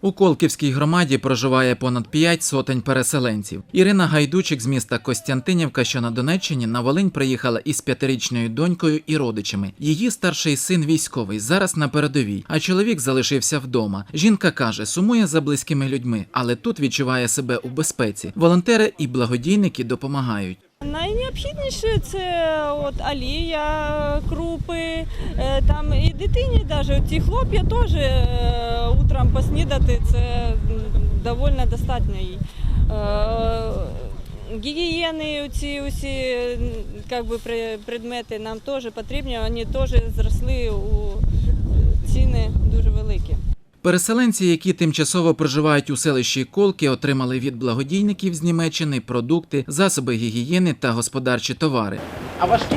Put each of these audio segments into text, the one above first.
У Колківській громаді проживає понад п'ять сотень переселенців. Ірина Гайдучик з міста Костянтинівка, що на Донеччині, на Волинь приїхала із п'ятирічною донькою і родичами. Її старший син військовий, зараз на передовій, а чоловік залишився вдома. Жінка каже, сумує за близькими людьми, але тут відчуває себе у безпеці. Волонтери і благодійники допомагають. Найнеобхідніше це от олія, крупи, е, там і дитині навіть ці хлоп'я теж е, утром поснідати, це доволі достатньо їй. Е, Гігієни, ці усі как би, предмети нам теж потрібні, вони теж зросли у ціни дуже великі. Переселенці, які тимчасово проживають у селищі Колки, отримали від благодійників з Німеччини продукти, засоби гігієни та господарчі товари. А важкі?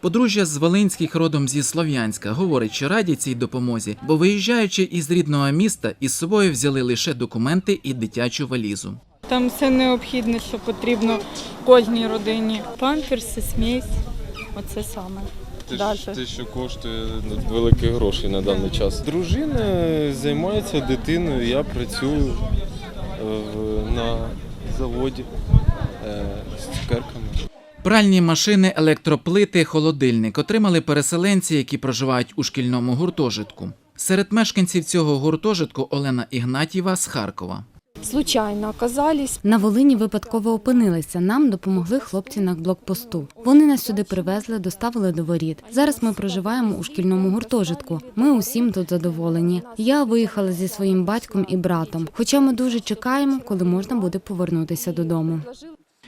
Подружжя з Волинських родом зі Слов'янська говорить, що раді цій допомозі, бо виїжджаючи із рідного міста, із собою взяли лише документи і дитячу валізу. Там все необхідне, що потрібно кожній родині. Памперси, смесь. Оце саме. Те, що- коштує великі гроші на даний час. Дружина займається дитиною, я працюю е, на заводі е, з цукерками. Пральні машини, електроплити, холодильник отримали переселенці, які проживають у шкільному гуртожитку. Серед мешканців цього гуртожитку Олена Ігнатєва з Харкова. Случайно оказались. На Волині випадково опинилися. Нам допомогли хлопці на блокпосту. Вони нас сюди привезли, доставили до воріт. Зараз ми проживаємо у шкільному гуртожитку. Ми усім тут задоволені. Я виїхала зі своїм батьком і братом. Хоча ми дуже чекаємо, коли можна буде повернутися додому.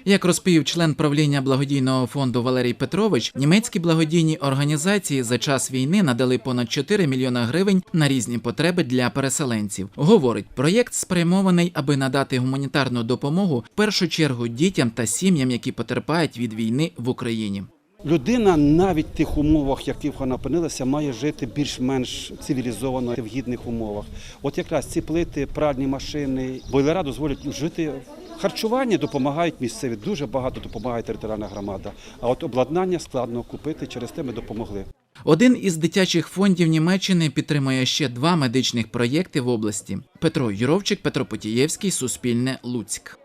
Як розповів член правління благодійного фонду Валерій Петрович, німецькі благодійні організації за час війни надали понад 4 мільйона гривень на різні потреби для переселенців. Говорить, проєкт спрямований, аби надати гуманітарну допомогу в першу чергу дітям та сім'ям, які потерпають від війни в Україні. Людина навіть в тих умовах, яких вона опинилася, має жити більш-менш цивілізовано в гідних умовах. От якраз ці плити, пральні машини, бойлера дозволять жити. Харчування допомагають місцеві, дуже багато допомагає територіальна громада. А от обладнання складно купити, через те ми допомогли. Один із дитячих фондів Німеччини підтримує ще два медичних проєкти в області. Петро Юровчик, Петро Потієвський, Суспільне, Луцьк.